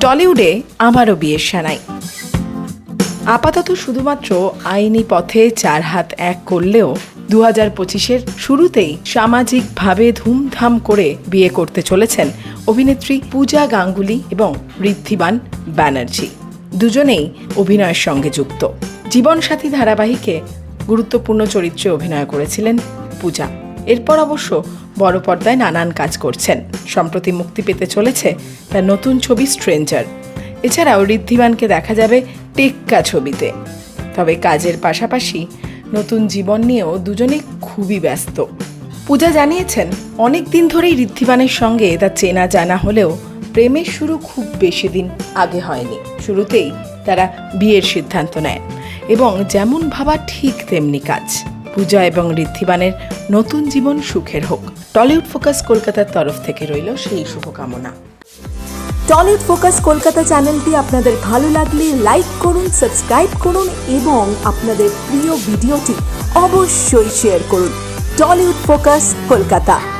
টলিউডে আবারও বিয়ের সানাই। আপাতত শুধুমাত্র আইনি পথে চার হাত এক করলেও দু হাজার পঁচিশের শুরুতেই সামাজিকভাবে ধুমধাম করে বিয়ে করতে চলেছেন অভিনেত্রী পূজা গাঙ্গুলি এবং ঋদ্ধিবান ব্যানার্জি। দুজনেই অভিনয়ের সঙ্গে যুক্ত। জীবনসাথী ধারাবাহিকে গুরুত্বপূর্ণ চরিত্রে অভিনয় করেছিলেন পূজা। এরপর অবশ্য বড় পর্দায় নানান কাজ করছেন। সম্প্রতি মুক্তি পেতে চলেছে তার নতুন ছবি স্ট্রেঞ্জার এছাড়াও ঋদ্ধিমানকে দেখা যাবে টেক্কা ছবিতে। তবে কাজের পাশাপাশি নতুন জীবন নিয়েও দুজনে খুবই ব্যস্ত। পূজা জানিয়েছেন, অনেক দিন ধরেই ঋদ্ধিমানের সঙ্গে তার চেনা জানা হলেও প্রেমের শুরু খুব বেশি দিন আগে হয়নি। শুরুতেই তারা বিয়ের সিদ্ধান্ত নেয় এবং যেমন ভাবা ঠিক তেমনি কাজ। পূজা এবং ঋদ্ধিবানের নতুন জীবন সুখের হোক। টলিউড ফোকাস কলকাতার তরফ থেকে রইল সেই শুভকামনা। টলিউড ফোকাস কলকাতা চ্যানেলটি আপনাদের ভালো লাগলে লাইক করুন, সাবস্ক্রাইব করুন এবং আপনাদের প্রিয় ভিডিওটি অবশ্যই শেয়ার করুন। Tollywood focus Kolkata.